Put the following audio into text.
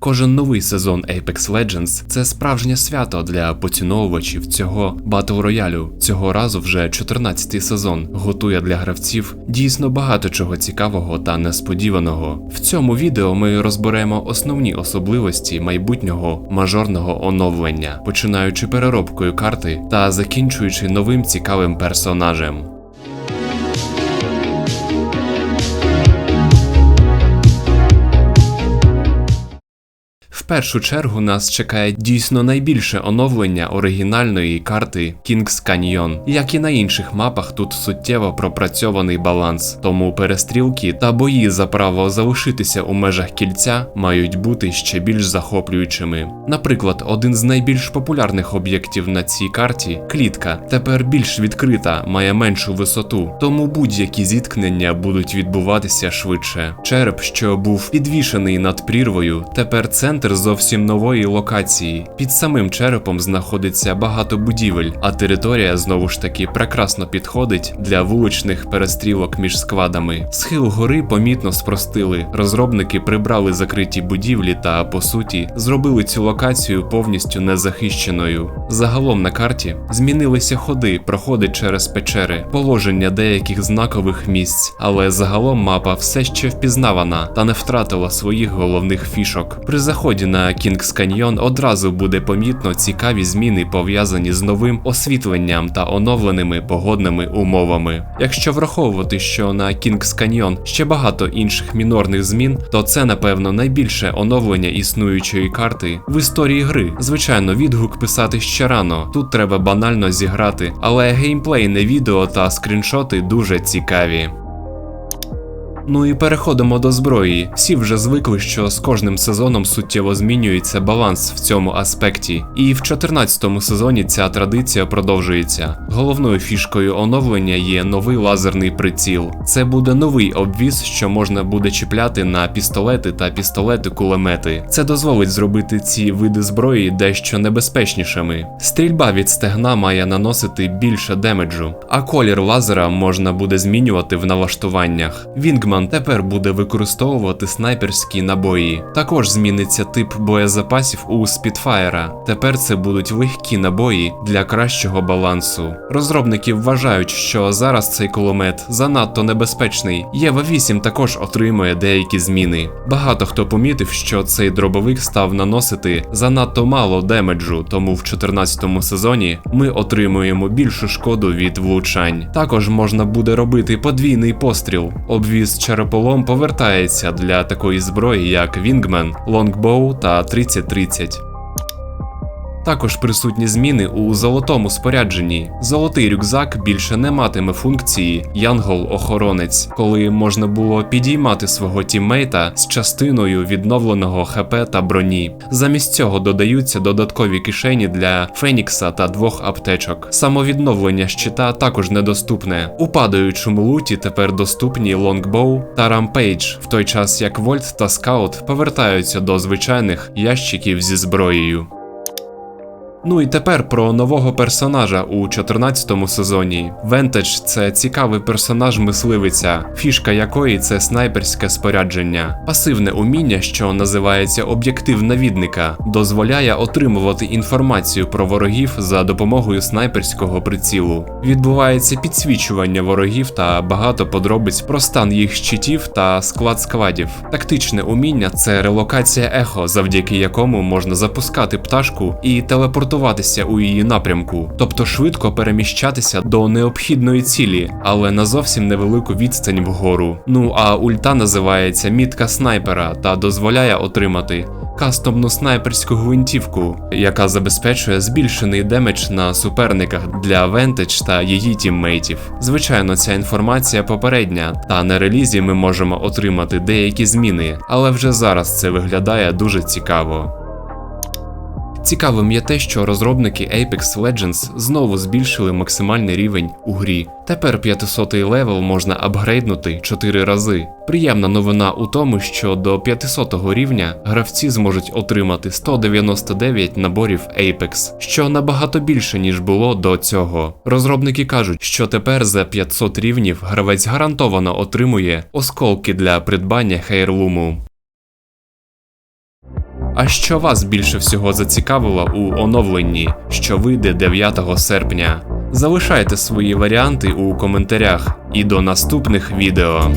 Кожен новий сезон Apex Legends – це справжнє свято для поціновувачів цього батл роялю. Цього разу вже 14-й сезон готує для гравців дійсно багато чого цікавого та несподіваного. В цьому відео ми розберемо основні особливості майбутнього мажорного оновлення, починаючи переробкою карти та закінчуючи новим цікавим персонажем. Першу чергу нас чекає дійсно найбільше оновлення оригінальної карти King's Canyon. Як і на інших мапах, тут суттєво пропрацьований баланс, тому перестрілки та бої за право залишитися у межах кільця мають бути ще більш захоплюючими. Наприклад, один з найбільш популярних об'єктів на цій карті клітка, тепер більш відкрита, має меншу висоту, тому будь-які зіткнення будуть відбуватися швидше. Череп, що був підвішений над прірвою, тепер центр зовсім нової локації. Під самим черепом знаходиться багато будівель, а територія знову ж таки прекрасно підходить для вуличних перестрілок між складами. Схил гори помітно спростили. Розробники прибрали закриті будівлі та, по суті, зробили цю локацію повністю незахищеною. Загалом на карті змінилися ходи, проходи через печери, положення деяких знакових місць, але загалом мапа все ще впізнавана та не втратила своїх головних фішок. При заході на King's Canyon одразу буде помітно цікаві зміни пов'язані з новим освітленням та оновленими погодними умовами. Якщо враховувати, що на King's Canyon ще багато інших мінорних змін, то це напевно найбільше оновлення існуючої карти в історії гри. Звичайно, відгук писати ще рано. Тут треба банально зіграти, але геймплейне відео та скріншоти дуже цікаві. Ну і переходимо до зброї. Всі вже звикли, що з кожним сезоном суттєво змінюється баланс в цьому аспекті. І в 14-му сезоні ця традиція продовжується. Головною фішкою оновлення є новий лазерний приціл. Це буде новий обвіз, що можна буде чіпляти на пістолети та пістолети-кулемети. Це дозволить зробити ці види зброї дещо небезпечнішими. Стрільба від стегна має наносити більше демеджу, а колір лазера можна буде змінювати в налаштуваннях. Вінгман тепер буде використовувати снайперські набої. Також зміниться тип боєзапасів у Спітфайра. Тепер це будуть легкі набої для кращого балансу. Розробники вважають, що зараз цей кулемет занадто небезпечний. Єва 8 також отримує деякі зміни. Багато хто помітив, що цей дробовик став наносити занадто мало демеджу, тому в 14 сезоні ми отримуємо більшу шкоду від влучань. Також можна буде робити подвійний постріл. Обвіз череполом повертається для такої зброї, як Вінгмен, Лонгбоу та 3030. Також присутні зміни у золотому спорядженні. Золотий рюкзак більше не матиме функції Янгол-охоронець, коли можна було підіймати свого тіммейта з частиною відновленого ХП та броні. Замість цього додаються додаткові кишені для Фенікса та двох аптечок. Самовідновлення щита також недоступне. У падаючому луті тепер доступні Лонгбоу та Рампейдж, в той час як Вольт та Скаут повертаються до звичайних ящиків зі зброєю. Ну і тепер про нового персонажа у 14-му сезоні. Вентедж це цікавий персонаж мисливиця, фішка якої це снайперське спорядження. Пасивне уміння, що називається об'єктив навідника, дозволяє отримувати інформацію про ворогів за допомогою снайперського прицілу. Відбувається підсвічування ворогів та багато подробиць про стан їх щитів та склад складів. Тактичне уміння це релокація ехо, завдяки якому можна запускати пташку і телепортувати телепортуватися у її напрямку, тобто швидко переміщатися до необхідної цілі, але на зовсім невелику відстань вгору. Ну а ульта називається мітка снайпера та дозволяє отримати. Кастомну снайперську гвинтівку, яка забезпечує збільшений демедж на суперниках для Vantage та її тіммейтів. Звичайно, ця інформація попередня, та на релізі ми можемо отримати деякі зміни, але вже зараз це виглядає дуже цікаво. Цікавим є те, що розробники Apex Legends знову збільшили максимальний рівень у грі. Тепер 500-й левел можна апгрейднути 4 рази. Приємна новина у тому, що до 500-го рівня гравці зможуть отримати 199 наборів Apex, що набагато більше ніж було до цього. Розробники кажуть, що тепер за 500 рівнів гравець гарантовано отримує осколки для придбання хейрлуму. А що вас більше всього зацікавило у оновленні, що вийде 9 серпня? Залишайте свої варіанти у коментарях і до наступних відео.